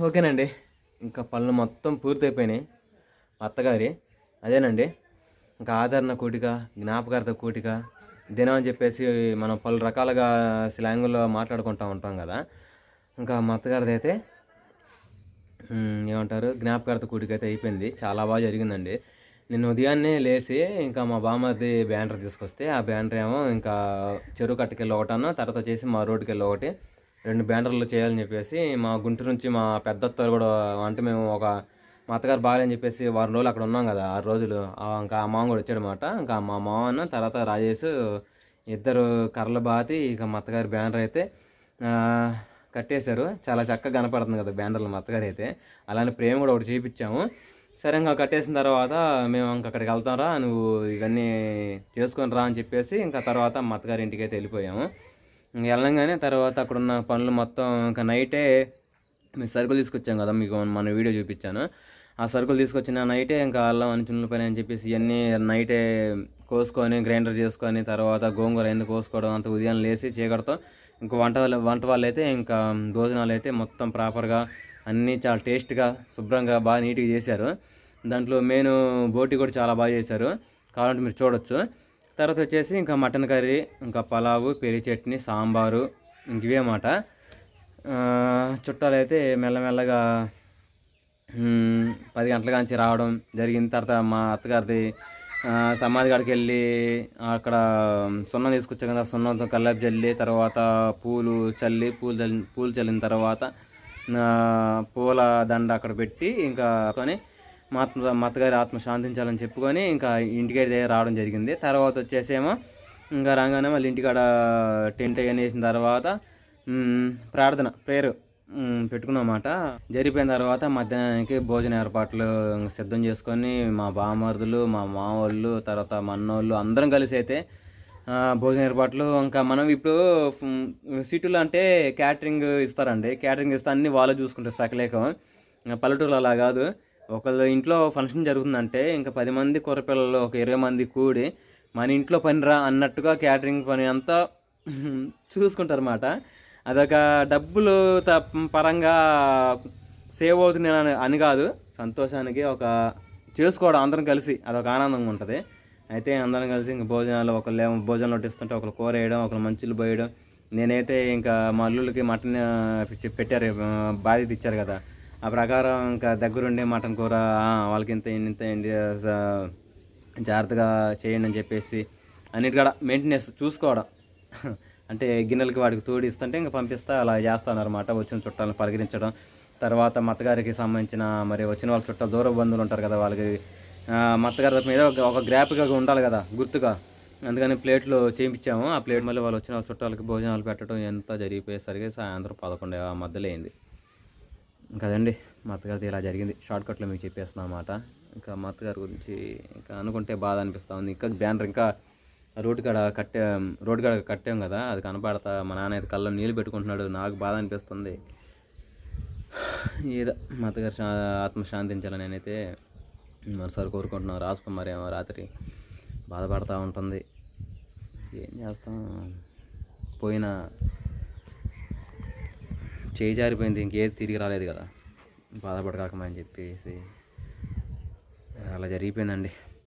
ఓకేనండి. ఇంకా పనులు మొత్తం పూర్తయిపోయినాయి. అత్తగారి అదేనండి. ఇంకా ఆదరణ కూటిక జ్ఞాపకార్థ కూటిక దినం అని చెప్పేసి మనం పలు రకాలుగా స్లాంగుల్లో మాట్లాడుకుంటూ ఉంటాం కదా. ఇంకా మా అత్తగారిది అయితే ఏమంటారు? జ్ఞాపకార్థ కూటిక అయితే అయిపోయింది. చాలా బాగా జరిగిందండి. నేను ఉదయాన్నే లేచి ఇంకా మా బామ్మది బ్యానర్ తీసుకొస్తే ఆ బ్యానర్ ఏమో ఇంకా చెరువు కట్టుకెళ్ళి ఒకటాను తర్వాత వచ్చేసి మా రోడ్డుకి వెళ్ళి ఒకటి రెండు బ్యానర్లు చేయాలని చెప్పేసి మా గుంటూరు నుంచి మా పెద్దత్తలు కూడా అంటే మేము ఒక మా అత్తగారు బాగాలని చెప్పేసి వారం రోజులు అక్కడ ఉన్నాం కదా ఆరు రోజులు. ఇంకా ఆ మామ కూడా వచ్చాడనమాట ఇంకా మా మామన్న తర్వాత రాజేష్ ఇద్దరు కర్రలు బాతి ఇక మా అత్తగారి బ్యానర్ అయితే కట్టేశారు. చాలా చక్కగా కనపడుతుంది కదా బ్యానర్లు మా అత్తగారు అయితే. అలానే ప్రేమ కూడా ఒకటి చేయించాము సరే ఇంకా కట్టేసిన తర్వాత మేము ఇంక అక్కడికి వెళ్తాంరా నువ్వు ఇవన్నీ చేసుకొని రా అని చెప్పేసి ఇంకా తర్వాత మా అత్తగారి ఇంటికి అయితే వెళ్ళిపోయాము. వెళ్ళంగానే తర్వాత అక్కడ ఉన్న పనులు మొత్తం ఇంకా నైటే మేము సరుకులు తీసుకొచ్చాం కదా మీకు మన వీడియో చూపించాను. ఆ సరుకులు తీసుకొచ్చిన నైటే ఇంకా అల్లం అని పైన అని చెప్పేసి ఇవన్నీ నైటే కోసుకొని గ్రైండర్ చేసుకొని తర్వాత గోంగూర ఎందుకు కోసుకోవడం అంత ఉదయం లేచి చీకటితో ఇంకా వంట వాళ్ళ వంట వాళ్ళు అయితే ఇంకా భోజనాలు అయితే మొత్తం ప్రాపర్గా అన్నీ చాలా టేస్ట్గా శుభ్రంగా బాగా నీట్గా చేశారు. దాంట్లో మెయిన్ బోటి కూడా చాలా బాగా చేశారు. కావాలంటే మీరు చూడొచ్చు. తర్వాత వచ్చేసి ఇంకా మటన్ కర్రీ ఇంకా పలావు పెరి చట్నీ సాంబారు ఇంక ఇవే మాట చుట్టాలు అయితే మెల్లమెల్లగా పది గంటల కాంచి రావడం జరిగిన తర్వాత మా అత్తగారిది సమాధి కాడికి వెళ్ళి అక్కడ సున్నం తీసుకొచ్చాం కదా సున్నంతో కల్లాపు చల్లి తర్వాత పూలు చల్లి పూలు చల్లి పూలు చల్లిన తర్వాత పూల దండ అక్కడ పెట్టి ఇంకా కొని మా అత్త మా అత్తగారి ఆత్మ శాంతించాలని చెప్పుకొని ఇంకా ఇంటికి రావడం జరిగింది. తర్వాత వచ్చేసేమో ఇంకా రాగానే మళ్ళీ ఇంటికాడ టెంట్ అవన్నీ వేసిన తర్వాత ప్రార్థన ప్రేయర్ పెట్టుకున్నమాట. జరిపోయిన తర్వాత మధ్యాహ్నానికి భోజన ఏర్పాట్లు సిద్ధం చేసుకొని మా బామరుదులు మా మావోళ్ళు తర్వాత మా అన్నోళ్ళు అందరం కలిసి అయితే భోజన ఏర్పాట్లు ఇంకా మనం ఇప్పుడు సిటీలో అంటే క్యాటరింగ్ ఇస్తారండి. క్యాటరింగ్ ఇస్తే అన్ని వాళ్ళు చూసుకుంటారు సకలేకం. పల్లెటూరులో పల్లెటూరు అలా కాదు. ఒకళ్ళ ఇంట్లో ఫంక్షన్ జరుగుతుందంటే ఇంకా పది మంది కుర్రపిల్లలు ఒక ఇరవై మంది కూడి మన ఇంట్లో పని రా అన్నట్టుగా క్యాటరింగ్ పని అంతా చూసుకుంటారు అన్నమాట అదొక డబ్బులు త- పరంగా సేవ్ అవుతుంది అని అని కాదు. సంతోషానికి ఒక చేసుకోవడం అందరం కలిసి అదొక ఆనందంగా ఉంటుంది. అయితే అందరం కలిసి ఇంక భోజనాలు ఒకళ్ళు ఏమో భోజనాలు వడ్డిస్తుంటే ఒకళ్ళు కూర వేయడం ఒకళ్ళు మంచులు పోయడం. నేనైతే ఇంకా మా అల్లుళ్ళకి మటన్ పెట్టారు బాధ్యత ఇచ్చారు కదా. ఆ ప్రకారం ఇంకా దగ్గరుండే మటన్ కూర వాళ్ళకి ఇంత ఇంత ఇంత జాగ్రత్తగా చేయండి అని చెప్పేసి అన్నిటికాడ మెయింటెనెన్స్ చూసుకోవడం. అంటే గిన్నెలకి వాడికి తోడి ఇస్తుంటే ఇంకా పంపిస్తా అలా చేస్తాను అనమాట వచ్చిన చుట్టాలను పరిగణించడం. తర్వాత మత్తగారికి సంబంధించిన మరి వచ్చిన వాళ్ళ చుట్టాలు దూర బంధువులు ఉంటారు కదా వాళ్ళకి. మత్తగారి మీద ఒక- ఒక గ్రాప్గా ఉండాలి కదా గుర్తుగా. అందుకని ప్లేట్లు చేయించాము ఆ ప్లేట్ మళ్ళీ వాళ్ళు వచ్చిన వాళ్ళ చుట్టాలకి భోజనాలు పెట్టడం ఎంత జరిగిపోయేసరికి సాయంత్రం పదకొండు ఆ మధ్యలో అయింది. కదండి మా అత్తగారిది ఇలా జరిగింది. షార్ట్కట్లో మీకు చెప్పేస్తున్నా అన్నమాట. ఇంకా మా అత్తగారి గురించి ఇంకా అనుకుంటే బాధ అనిపిస్తూ ఉంది. ఇంకా బ్యానర్ ఇంకా రోడ్డు కాడ కట్టే రోడ్డు కాడ కట్టాం కదా అది కనపడతా మా నాన్న అయితే కళ్ళలో నీళ్ళు పెట్టుకుంటున్నాడు నాకు బాధ అనిపిస్తుంది. ఏదో మా అత్తగారు శా ఆత్మ శాంతించాలని నేనైతే మరోసారి కోరుకుంటున్నాను. రాసుకుమార్ ఏమో రాత్రి. బాధపడతా ఉంటుంది. ఏం చేస్తాం? పోయిన చేయి జారిపోయింది ఇంకేది తిరిగి రాలేదు కదా. బాధపడకాకమని చెప్పేసి అలా జరిగిపోయిందండి.